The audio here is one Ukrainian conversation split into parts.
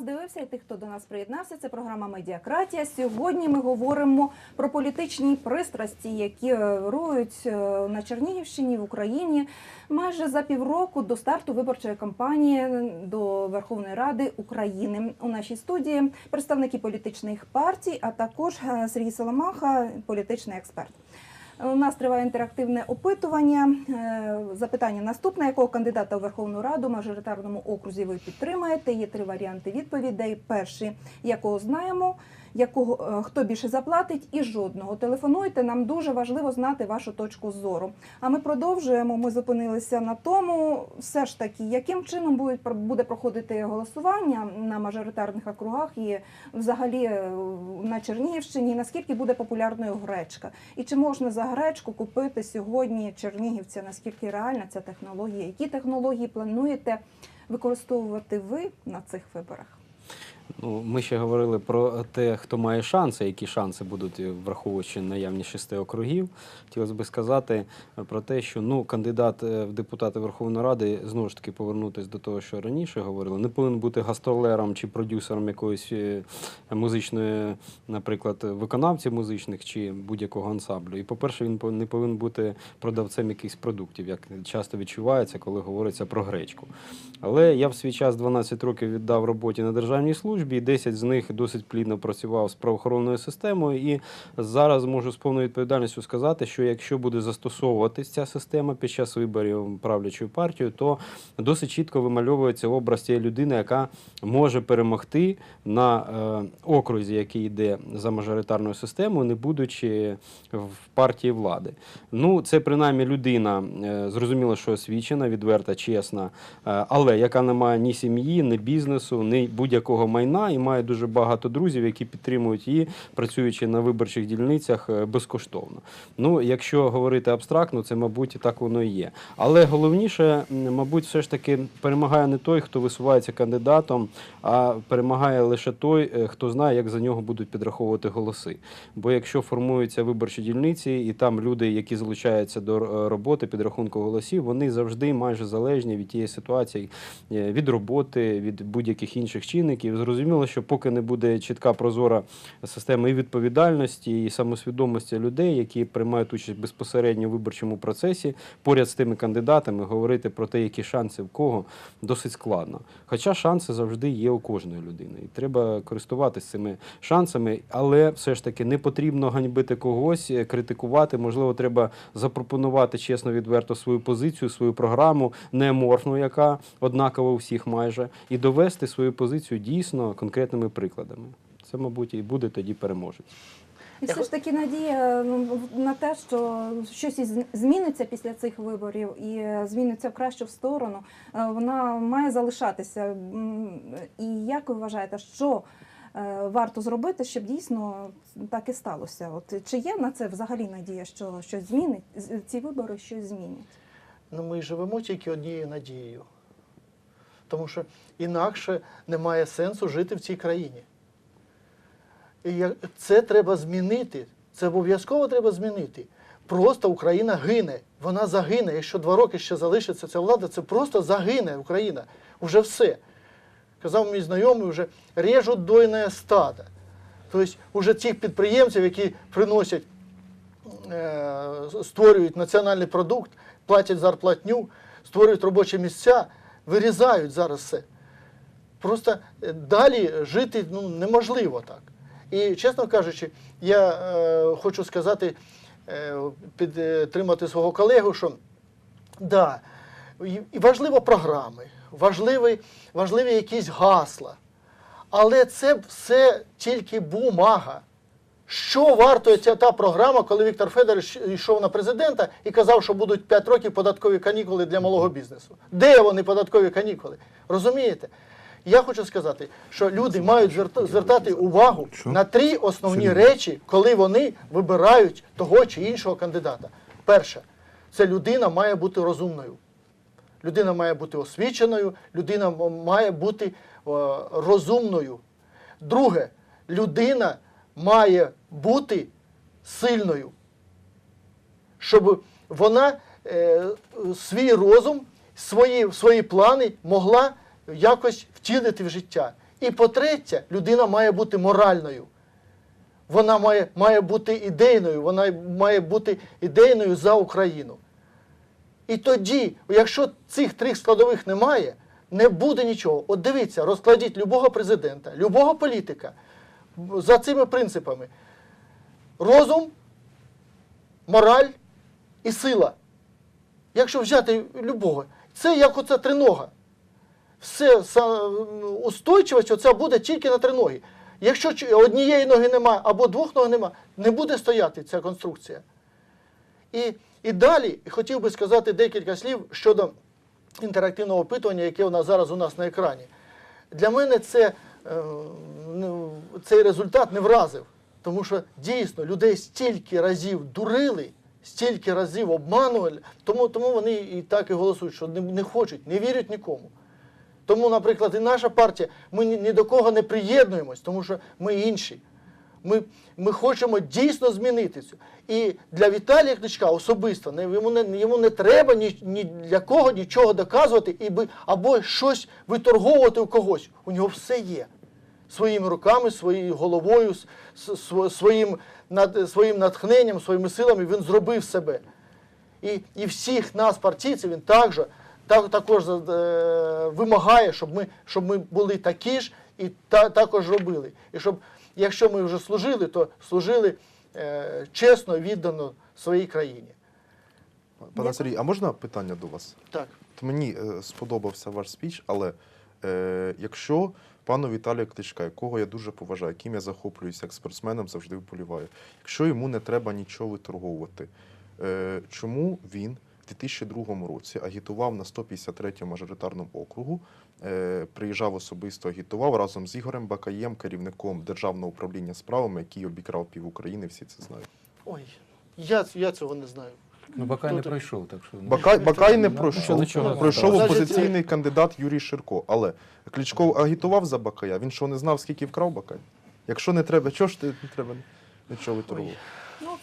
Нас дивився і тих, хто до нас приєднався. Це програма Медіакратія. Сьогодні ми говоримо про політичні пристрасті, які вирують е, на Чернігівщині в Україні майже за півроку до старту виборчої кампанії до Верховної Ради України. У нашій студії представники політичних партій, а також е, Сергій Соломаха, політичний експерт. У нас триває інтерактивне опитування. Е, Запитання наступне: якого кандидата у Верховну Раду в мажоритарному окрузі ви підтримаєте? Є три варіанти відповідей. Перший, якого знаємо, якого е, хто більше заплатить, і жодного. Телефонуйте. Нам дуже важливо знати вашу точку зору. А ми продовжуємо. Ми зупинилися на тому, все ж таки, яким чином будуть буде проходити голосування на мажоритарних округах і взагалі е, на Чернігівщині. Наскільки буде популярною гречка? І чи можна за гречку купити сьогодні чернігівця? Наскільки реальна ця технологія? Які технології плануєте використовувати ви на цих виборах? Ну, ми ще говорили про те, хто має шанси, які шанси будуть, е, враховуючи наявність шести округів. Хотілося би сказати е, про те, що ну, кандидат е, в депутати Верховної Ради знову ж таки повернутися до того, що раніше говорили, не повинен бути гастролером чи продюсером якоїсь музичної, наприклад, виконавців музичних чи будь-якого ансамблю. І, по-перше, він не повинен бути продавцем якихось продуктів, як часто відчувається, коли говориться про гречку. Але я в свій час 12 років віддав роботі на державній службі, і 10 з них досить плідно працював з правоохоронною системою. І зараз можу з повною відповідальністю сказати, що якщо буде застосовуватись ця система під час виборів правлячою партією, то досить чітко вимальовується образ цієї людини, яка може перемогти на е, окрузі, який йде за мажоритарною системою, не будучи в партії влади. Ну, це принаймні людина, е, зрозуміло, що освічена, відверта, чесна, е, але яка не має ні сім'ї, ні бізнесу, ні будь-якого майна і має дуже багато друзів, які підтримують її, працюючи на виборчих дільницях е, безкоштовно. Ну, якщо говорити абстрактно, це, мабуть, і так воно і є. Але головніше, мабуть, все ж таки перемагає не той, хто висувається кандидатом, а перемагає лише той, е, хто знає, як за нього будуть підраховувати голоси. Бо якщо формуються виборчі дільниці, і там люди, які залучаються до е, роботи підрахунку голосів, вони завжди майже залежні від тієї ситуації, від роботи, від будь-яких інших чинників. Зрозуміло, що поки не буде чітка прозора система і відповідальності, і самосвідомості людей, які приймають участь безпосередньо в виборчому процесі, поряд з тими кандидатами, говорити про те, які шанси в кого, досить складно. Хоча шанси завжди є у кожної людини, і треба користуватися цими шансами, але все ж таки не потрібно ганьбити когось, е, критикувати. Можливо, треба запропонувати чесно, відверто свою позицію, свою програму, неаморфну, яка однакова у всіх майже, і довести свою позицію дійсно конкретними прикладами. Це, мабуть, і буде тоді переможець. І все ж таки надія ну, на те, що щось зміниться після цих виборів і е, зміниться в кращу сторону, е, вона має залишатися. І як ви вважаєте, що е, варто зробити, щоб дійсно так і сталося? От чи є на це взагалі надія, що щось змінить ці вибори щось змінять? Ну, ми живемо тільки однією надією. Тому що інакше немає сенсу жити в цій країні. І це треба змінити. Це обов'язково треба змінити. Просто Україна гине. Вона загине. Якщо два роки ще залишиться ця влада, це просто загине Україна. Уже все. Казав мій знайомий, вже режуть дойне стадо. Тобто, вже тих підприємців, які приносять е, створюють національний продукт, платять зарплатню, створюють робочі місця, вирізають зараз все. Просто е, далі жити ну, неможливо так. І, чесно кажучи, я е, хочу сказати, е, підтримати свого колегу, що да, і- важливо програми, важливі, важливі якісь гасла. Але це все тільки бумага. Що вартує ця та програма, коли Віктор Федорович йшов на президента і казав, що будуть 5 років податкові канікули для малого бізнесу? Де вони податкові канікули? Розумієте? Я хочу сказати, що люди мають звертати увагу на три основні речі, коли вони вибирають того чи іншого кандидата. Перше, це людина має бути розумною. Людина має бути освіченою, людина має бути розумною. Друге, людина має бути сильною, щоб вона е, свій розум, свої, свої плани могла якось втілити в життя. І по-третє, людина має бути моральною. Вона має, має бути ідейною, вона має бути ідейною за Україну. І тоді, якщо цих трьох складових немає, не буде нічого. От дивіться, розкладіть любого президента, любого політика за цими принципами: розум, мораль і сила. Якщо взяти любого, це як оця тринога. Все устойчивість оця буде тільки на триногі. Якщо однієї ноги нема або двох ног нема, не буде стояти ця конструкція. І, і далі хотів би сказати декілька слів щодо інтерактивного опитування, яке у нас зараз у нас на екрані. Для мене це, цей результат не вразив, тому що дійсно людей стільки разів дурили, стільки разів обманували, тому, тому вони і так і голосують, що не, не хочуть, не вірять нікому. Тому, наприклад, і наша партія, ми ні, ні до кого не приєднуємось, тому що ми інші. Ми, ми хочемо дійсно змінити це. І для Віталія Кличка особисто йому, не, йому не треба ні, ні для кого нічого доказувати і би, або щось виторговувати у когось. У нього все є. Своїми руками, своєю головою, своїм, над, своїм натхненням, своїми силами він зробив себе. І, і всіх нас, партійців, він також, так, також е, вимагає, щоб ми, щоб ми були такі ж і та, також робили. І щоб, якщо ми вже служили, то служили е, чесно, віддано своїй країні. Пане Сергій, а можна питання до вас? Так. От мені е, сподобався ваш спіч, але е, якщо пану Віталію Кличка, якого я дуже поважаю, яким я захоплююся як спортсменом, завжди вболіваю, якщо йому не треба нічого виторговувати, е, чому він 2002 році агітував на 153-му мажоритарному округу, е, приїжджав особисто агітував разом з Ігорем Бакаєм, керівником державного управління справами, який обікрав пів України, всі це знають. Ой, я, я цього не знаю. Ну, Бакай не пройшов, так що. ну. Бакай, Бакай не Ну, пройшов. нічого. Пройшов опозиційний кандидат Юрій Ширко. Але Кличко агітував за Бакая. Він що не знав, скільки вкрав Бакай? Якщо не треба, чого ж ти не треба нічого виторгувати?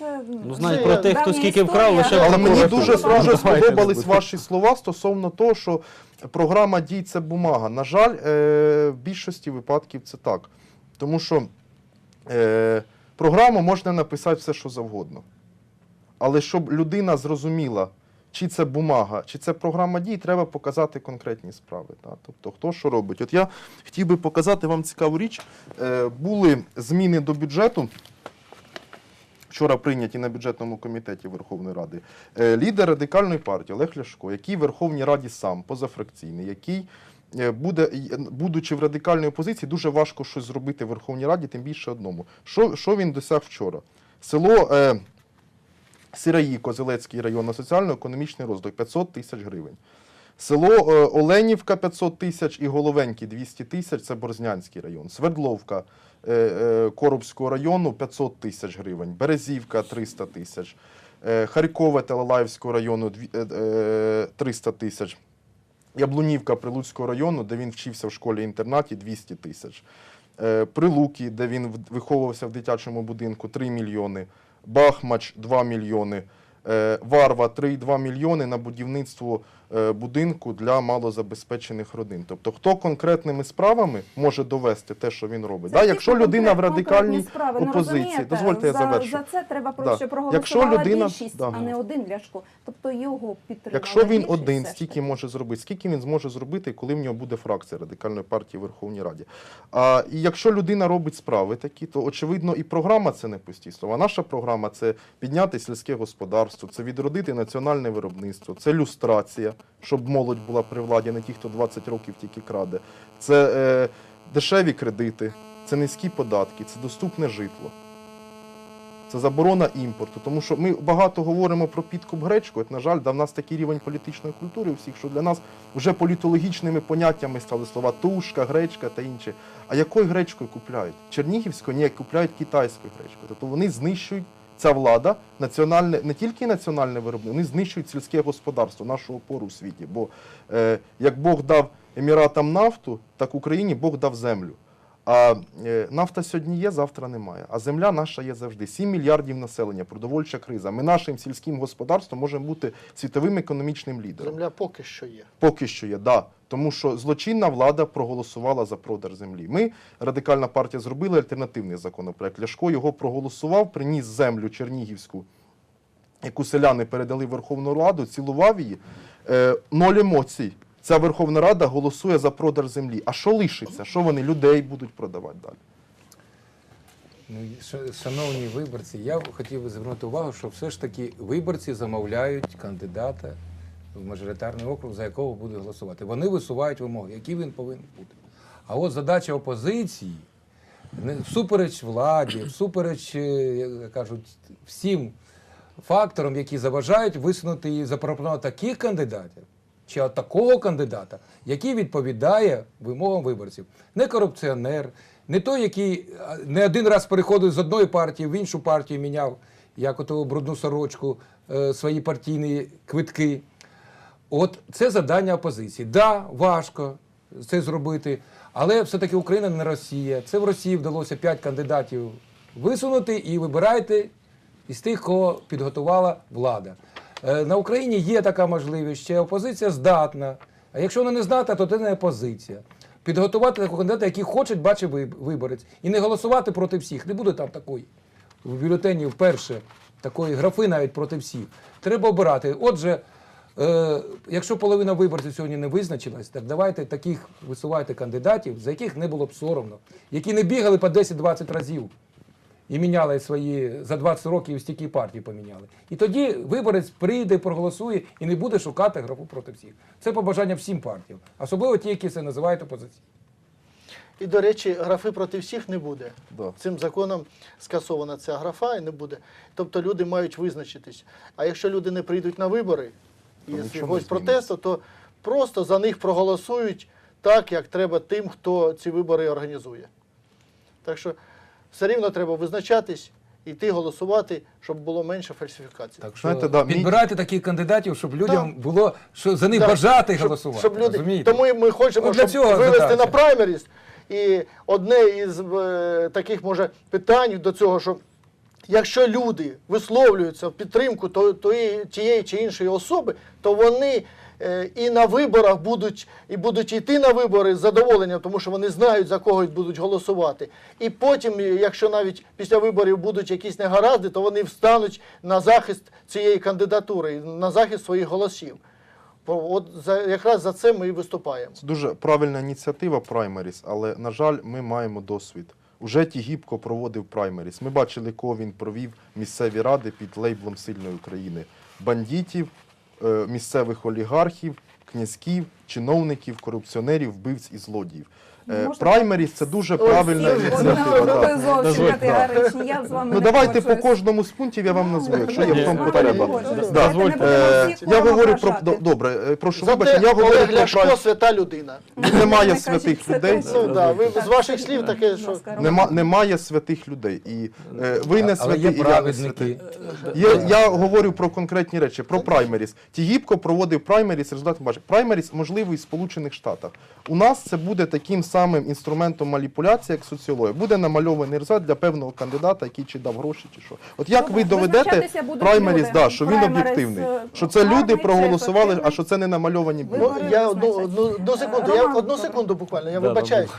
Ну, це Ну, Це знають про тих, хто давня скільки вкрав, історія. лише Але мені дуже дуже сподобались ваші слова стосовно того, що програма дій це бумага. На жаль, е, в більшості випадків це так. Тому що е, програму можна написати все, що завгодно. Але щоб людина зрозуміла, чи це бумага, чи це програма дій, треба показати конкретні справи. Та? Тобто, хто що робить. От я хотів би показати вам цікаву річ. Е, були зміни до бюджету. Вчора прийняті на бюджетному комітеті Верховної Ради. Е, Лідер радикальної партії Олег Ляшко, який в Верховній Раді сам позафракційний, який е, буде, будучи в радикальній опозиції, дуже важко щось зробити в Верховній Раді, тим більше одному. Що, що він досяг вчора? Село е, Сираї, Козелецький район на соціально-економічний розвиток 500 тисяч гривень. Село е, Оленівка 500 тисяч і Головенькі 200 тисяч це Борзнянський район. Свердловка е, е, Коробського району 500 тисяч гривень. Березівка 300 тисяч. Харькове Телелаївського району дві- е, е, 300 тисяч. Яблунівка Прилуцького району, де він вчився в школі-інтернаті 200 тисяч. Прилуки, де він виховувався в дитячому будинку 3 мільйони. Бахмач 2 мільйони. Е, Варва 3,2 мільйони на будівництво е, будинку для малозабезпечених родин. Тобто, хто конкретними справами може довести те, що він робить? Да, якщо людина в радикальній справи, ну, опозиції, дозвольте я за, завершу. За це треба про Да. що Якщо людина- більшість, да. а не один Ляшко. Тобто його підтримала Якщо він більшість один, стільки може зробити, скільки він зможе зробити, коли в нього буде фракція радикальної партії в Верховній Раді. А і якщо людина робить справи такі, то очевидно і програма це не пусті слова. Наша програма це підняти сільське господарство, це відродити національне виробництво, це люстрація, щоб молодь була при владі, не ті, хто 20 років тільки краде. Це е, дешеві кредити, це низькі податки, це доступне житло. Це заборона імпорту, тому що ми багато говоримо про підкуп гречку. От, на жаль, да, в нас такий рівень політичної культури у всіх, що для нас вже політологічними поняттями стали слова тушка, гречка та інше. А якою гречкою купляють? Чернігівською? Ні, купляють китайською гречкою. Тобто вони знищують ця влада національне, не тільки національне виробництво, вони знищують сільське господарство, нашого опору у світі. Бо е, як Бог дав Еміратам нафту, так Україні Бог дав землю. А е, нафта сьогодні є, завтра немає. А земля наша є завжди. 7 мільярдів населення, продовольча криза. Ми нашим сільським господарством можемо бути світовим економічним лідером. Земля поки що є. Поки що є, да. Тому що злочинна влада проголосувала за продаж землі. Ми, радикальна партія, зробили альтернативний законопроект. Ляшко його проголосував, приніс землю Чернігівську, яку селяни передали Верховну Раду, цілував її. Е, ноль емоцій. Ця Верховна Рада голосує за продаж землі. А що лишиться? Що вони людей будуть продавати далі? Ну, шановні виборці, я хотів би звернути увагу, що все ж таки виборці замовляють кандидата в мажоритарний округ, за якого буде голосувати. Вони висувають вимоги, які він повинен бути. А от задача опозиції, всупереч владі, всупереч, е, як кажуть, всім факторам, які заважають висунути і запропонувати таких кандидатів, чи от такого кандидата, який відповідає вимогам виборців. Не корупціонер, не той, який не один раз переходив з одної партії в іншу партію, міняв, як оту брудну сорочку, е, свої партійні квитки. От це завдання опозиції. Да, важко це зробити, але все-таки Україна не Росія. Це в Росії вдалося п'ять кандидатів висунути і вибирайте із тих, кого підготувала влада. Е, На Україні є така можливість, ще опозиція здатна. А якщо вона не здатна, то це не опозиція. Підготувати такого кандидата, який хоче бачити виборець, і не голосувати проти всіх. Не буде там такої в бюлетені вперше такої графи навіть проти всіх. Треба обирати. Отже, е, якщо половина виборців сьогодні не визначилась, так давайте таких висувайте кандидатів, за яких не було б соромно, які не бігали по 10-20 разів і міняли свої за 20 років стільки партій поміняли. І тоді виборець прийде, проголосує і не буде шукати графу проти всіх. Це побажання всім партіям, особливо ті, які це називають опозицією. І, до речі, графи проти всіх не буде. Да. Цим законом скасована ця графа і не буде. Тобто люди мають визначитись. А якщо люди не прийдуть на вибори із нічого якогось протесту, то просто за них проголосують так, як треба тим, хто ці вибори організує. Так що все рівно треба визначатись, йти голосувати, щоб було менше фальсифікацій. Так що Знаєте, да, мій- підбирайте таких кандидатів, щоб людям було що за них Так, бажати щоб- голосувати. Щоб люди, розумієте? тому і ми хочемо, От для щоб цього вивести задача. на праймеріс. І одне із е, таких може питань до цього, що якщо люди висловлюються в підтримку то- тої, тієї чи іншої особи, то вони і на виборах будуть і будуть йти на вибори з задоволенням, тому що вони знають за кого будуть голосувати. І потім, е, якщо навіть після виборів будуть якісь негаразди, то вони встануть на захист цієї кандидатури, на захист своїх голосів. От за якраз за це ми і виступаємо. Це дуже правильна ініціатива праймеріс, але, на жаль, ми маємо досвід. Уже Тігіпко проводив праймеріс. Ми бачили, кого він провів місцеві ради під лейблом сильної України. Бандитів, е, місцевих олігархів, князьків, чиновників, корупціонерів, вбивць і злодіїв. Е, Праймеріс це дуже правильна ініціатива. Ну, зовсім категоричні. Я з вами Ну давайте по кожному з пунктів я вам назву, якщо є в тому потреба. Да. Е, Я говорю про добре, е, прошу вибачення, я говорю Олег про Ляшко свята людина. Немає кажіть святих це людей. Ну, да, ви, з ваших слів таке, будь що ласка, Роман. Нема, немає святих людей. І е, ви не Але є і я не праведники. святий. Є, я говорю про конкретні речі, про праймеріс. Тігіпко проводив праймеріс, результат бачить. Праймеріс можливий в Сполучених Штатах. У нас це буде таким самим інструментом маніпуляції, як соціологія. Буде намальований результат для певного кандидата, який чи дав гроші, чи що. От як Ну, ви доведете праймеріс, да, що він об'єктивний, е, що це люди проголосували, а що це не намальовані Ну, я одну, одну, одну секунду, я одну секунду буквально, я Да, вибачаюсь.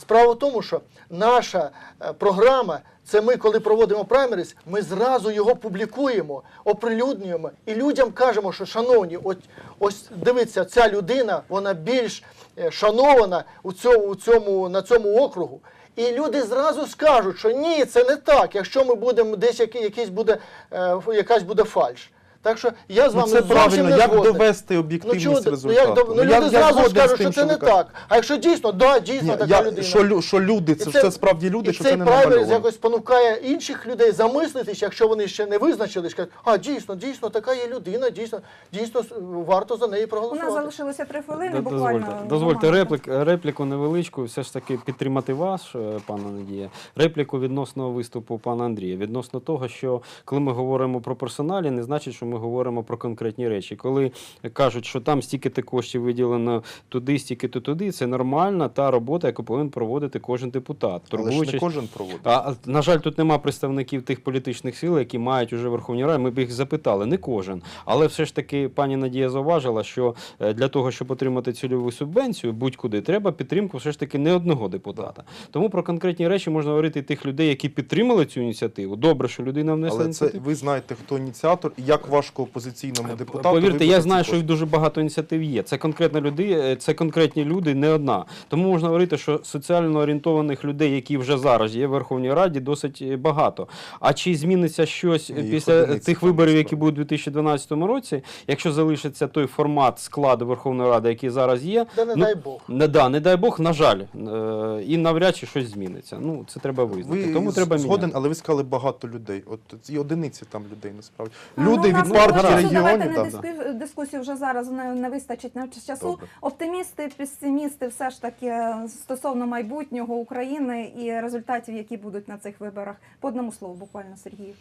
Справа в тому, що наша е, програма, це ми, коли проводимо праймеріс, ми зразу його публікуємо, оприлюднюємо і людям кажемо, що шановні, от, ось дивіться, ця людина, вона більш шанована у цьому, у цьому, на цьому округу. І люди зразу скажуть, що ні, це не так, якщо ми будемо десь який, якийсь буде, е, якась буде фальш. Так що я з Ну, вами це зовсім правильно, не як згоден. довести Ну, об'єктивність чого, ну, результату? як, дов- ну, люди я зразу згоден з скажуть, тим, що це ви не кажете. так. А якщо дійсно, да, дійсно Ні, така я, людина. що, лю- що люди, це, І все справді люди, і що цей це не праймеріс намальовано. якось спонукає інших людей замислитись, якщо вони ще не визначились, кажуть, а дійсно, дійсно, така є людина, дійсно, дійсно с- варто за неї У нас проголосувати. залишилося три хвилини, Д- буквально. Дозвольте, дозвольте реплік, репліку невеличку, все ж таки підтримати вас, е, пана Надія. Репліку відносно виступу пана Андрія. Відносно того, що коли ми говоримо про персоналі, не значить, що ми ми говоримо про конкретні речі. Коли кажуть, що там стільки-то коштів виділено туди, стільки-то туди, це нормальна та робота, яку повинен проводити кожен депутат. Але ж не кожен проводить. а, на жаль, тут нема представників тих політичних сил, які мають уже Верховній Раді. Ми б їх запитали, не кожен. Але все ж таки пані Надія зауважила, що е, для того, щоб отримати цільову субвенцію, будь-куди, треба підтримку все ж таки не одного депутата. Тому про конкретні речі можна говорити і тих людей, які підтримали цю ініціативу. Добре, що людина внесла Але це ініціативу. ви знаєте, хто ініціатор і як важко опозиційному депутату. Повірте, я знаю, що їх дуже багато ініціатив є. Це конкретно люди, е, це конкретні люди, не одна. Тому можна говорити, що соціально орієнтованих людей, які вже зараз є в Верховній Раді, досить е, багато. А чи зміниться щось Ні, після тих виборів, які будуть у 2012 році, якщо залишиться той формат складу Верховної Ради, який зараз є? Да не ну, дай Бог. Не, да, не дай Бог, на жаль, е, і навряд чи щось зміниться. Ну, це треба визнати. Ви Тому треба згоден, міняти. але ви сказали багато людей. От і одиниці там людей насправді. Ну, Люди у нас партії вийшло, Давайте не там. диску- дискусію вже зараз не, не вистачить на часу. Добре. Оптимісти, песимісти, все ж таки е, стосовно майбутнього України і результатів, які будуть на цих виборах. По одному слову, буквально Сергій.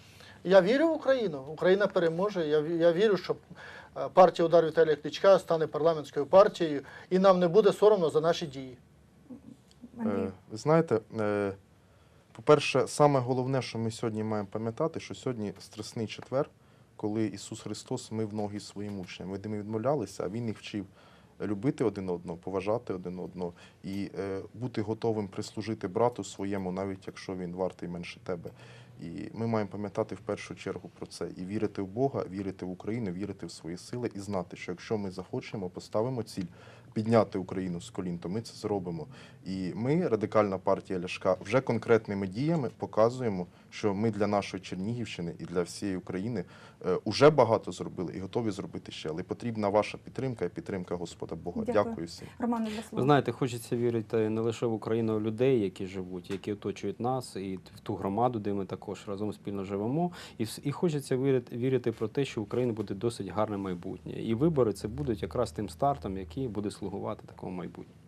Я вірю в Україну. Україна переможе. Я, ві- я вірю, що е, партія удар Віталія Кличка стане парламентською партією, і нам не буде соромно за наші дії. Е, Ви знаєте, е, по-перше, саме головне, що ми сьогодні маємо пам'ятати, що сьогодні Страсний четвер, коли Ісус Христос мив ноги своїм учням. Ми відмовлялися, а Він їх вчив любити один одного, поважати один одного і е, бути готовим прислужити брату своєму, навіть якщо він вартий менше тебе. І ми маємо пам'ятати в першу чергу про це і вірити в Бога, вірити в Україну, вірити в свої сили і знати, що якщо ми захочемо, поставимо ціль підняти Україну з колін, то ми це зробимо. І ми, радикальна партія Ляшка, вже конкретними діями показуємо, що ми для нашої Чернігівщини і для всієї України е, уже багато зробили і готові зробити ще. Але потрібна ваша підтримка і підтримка Господа Бога. Дякую. Дякую всім. Романе для Ви знаєте, хочеться вірити не лише в Україну, а в людей, які живуть, які оточують нас, і в ту громаду, де ми також разом спільно живемо. І, і хочеться вірити, вірити про те, що в Україні буде досить гарне майбутнє. І вибори це будуть якраз тим стартом, який буде слугувати такому майбутньому.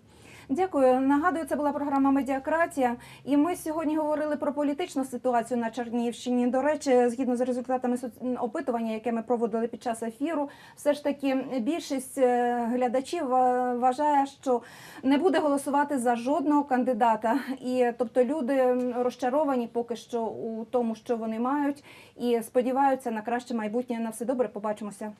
Дякую. Нагадую, це була програма Медіакратія. І ми сьогодні говорили про політичну ситуацію на Чернігівщині. До речі, згідно з результатами опитування, яке ми проводили під час ефіру, все ж таки більшість е, глядачів е, вважає, що не буде голосувати за жодного кандидата. І тобто люди розчаровані поки що у тому, що вони мають, і сподіваються на краще майбутнє. На все добре. Побачимося.